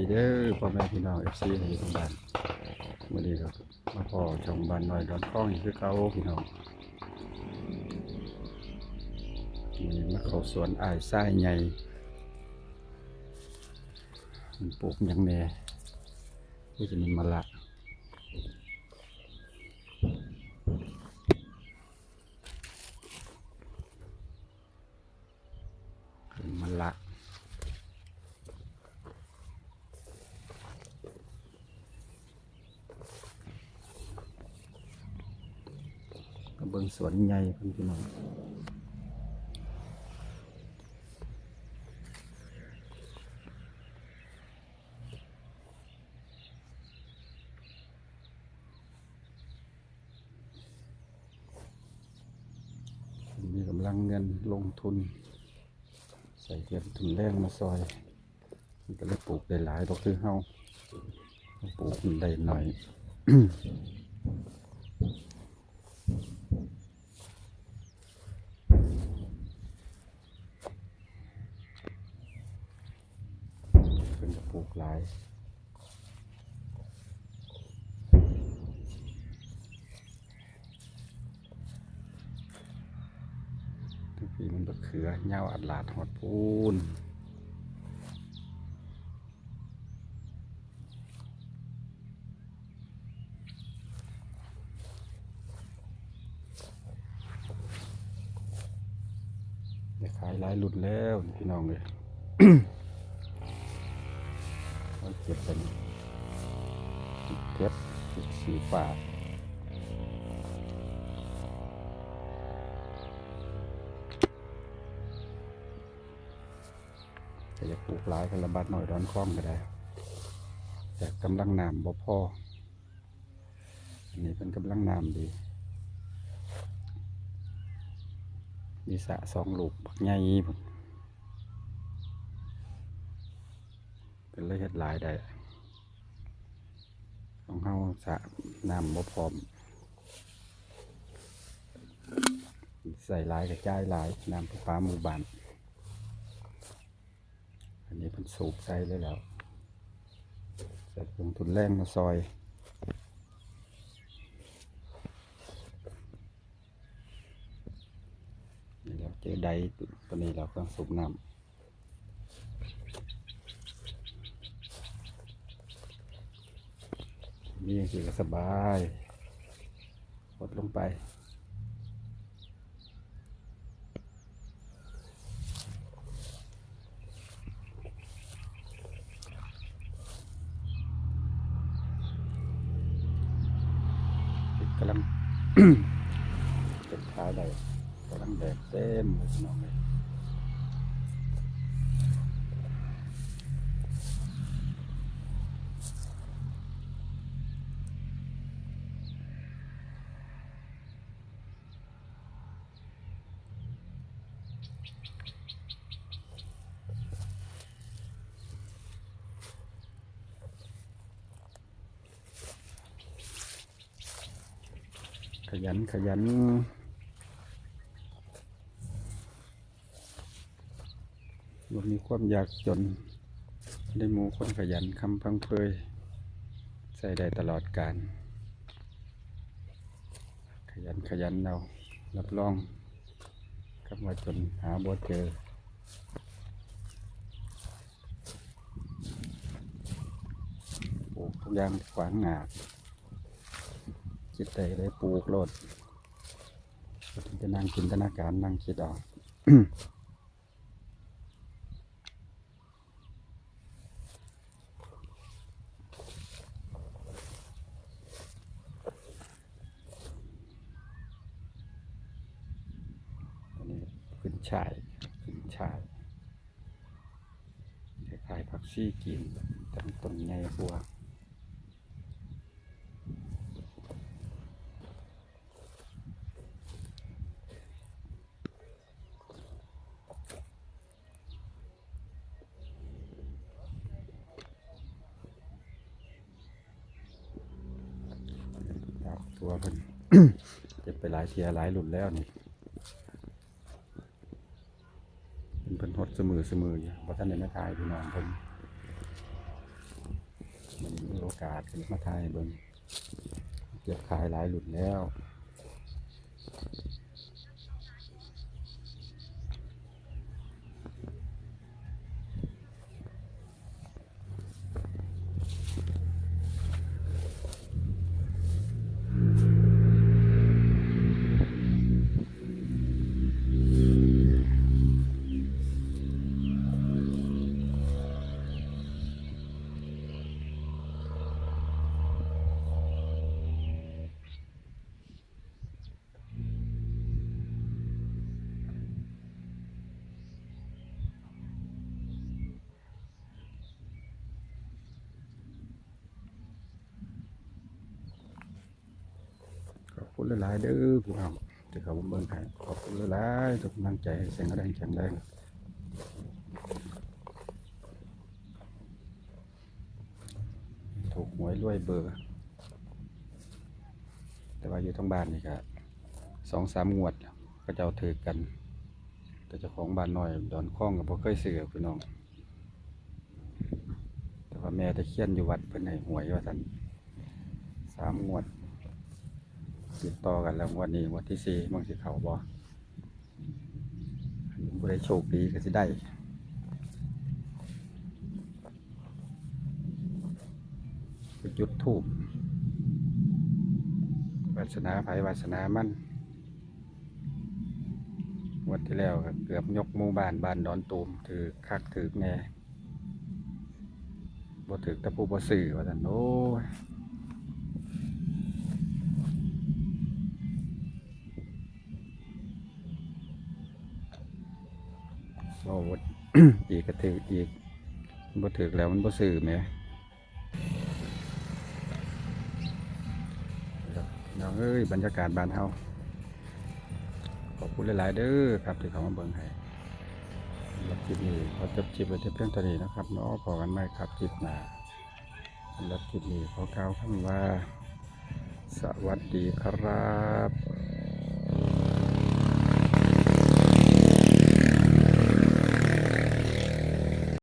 ดีเด้อพ่อแม่พี่น้องเอฟซีในทุกบ้านมาดีครับมาพ่อชมบ้านน้อยดอนข้องอีกคือเก่าพี่น้องนี่มาเขาสวนอายไส้ใหญ่มันปลูกอยังแน่ก็จะมีมะละเป็นมะละ ก็ เบิ่งสวนใหญ่เพิ่นพี่น้องมีกำลังเงินลงทุน ใส่เงินทุนแรงมาซอย มันก็เลยปลูกได้หลายดอกคือเฮาปลูกมันได้หน่อย นก็ปลูกหลายทุกปีมันบะเขือเงาอัดลาดหอดพูนขายหลายรุ่นแล้วพี่น้องเลย มันเก็บเป็นติดเพชร ติดสีฟ้าจะอยากปลูกหลายกันละบาดหน่อยดอนคล้องก็ได้แต่กำลังน้ำบ่พออันนี้เป็นกำลังน้ำดี มีสะสองลูกบักใหญ่เป็นเลยเฮ็ดหลายได้ ของเฮาสะน้ำบ่พร้อม ใส่หลายกระจายหลายน้ำประปาหมู่บ้าน อันนี้เป็นสูบใส่เลยแล้วใส่ลงทุนแรงมาซอยนี่เราเจอได้ตัวนี้เราต้องสูบน้ำ นี่ยังสิก็สบายกดลงไป กำลังเป็นขายได้กำลังแดดเต็มเลยน้องเลย ขยันขยันบ่มีความอยากจน ได้หมูคนขยันคำพังเพยใส่ได้ตลอดการ ขยันขยันเรารับรองคำว่าจนหาบ่เจอปลูกทุกอย่างขวางหน้า คิดได้เลยปลูกโลดก็ถึงจะนั่งจินตนาการนั่งคิดออกนี่ขึ้นชายขึ้นชายคล้ายผักชีกินตั้งต้นใหญ่บัว ครับ ตัวเพิ่นเจ็บไปหลายเทียหลายหลุดแล้วนี่เป็นเพิ่นหดเสมอเสมออยู่เพราะท่านในแม่ทายพี่น้องเพิ่นมันมีโอกาสขึ้นมาทายให้เบิ่งเก็บขายหลายหลุดแล้ว หลายๆเด้อพี่น้องที่เขาเบิ่งให้ขอบคุณหลายๆทุกกำลังใจแสงแรงแข็งแรงถูกหวยรวยเบอร์ แต่ว่าอยู่ทั้งบ้านนี่ก็สองสามงวดก็จะเอาถือกัน แต่เจ้าของบ้านน้อยดอนข้องกับพ่เคยซื้อพี่น้อง แต่ว่าแม่ตะเคียนอยู่วัดเพิ่นให้หวยว่าสันสามงวด ติดต่อกันแล้ววันนี้วันที่สี่บางสิเขาบอันนี้ผู้ได้โชคดีก็สิได้ไปจุดทูบวาสนาไผวาสนามันวันที่แล้วเกือบยกหมู่บ้านบ้านดอนตูมถือคักถือแน่บ่ถือตะผู้บ่ซื้อว่าซั่นโอ้ โอ้อีกก็ถืออีกบ่ถือแล้วมันบ่ซื้อแหมน้องเอ้ยบรรยากาศบ้านเฮาขอบคุณหลายๆเด้อครับที่เขามาเบิ่งให้รับคลิปนี้ขอจบคลิปไว้แต่เพียงเท่านี้นะครับเนาะพอกันใหมครับคลิปหน้าสำหรับคลิปนี้ขอกล่าวคำว่า สวัสดีครับ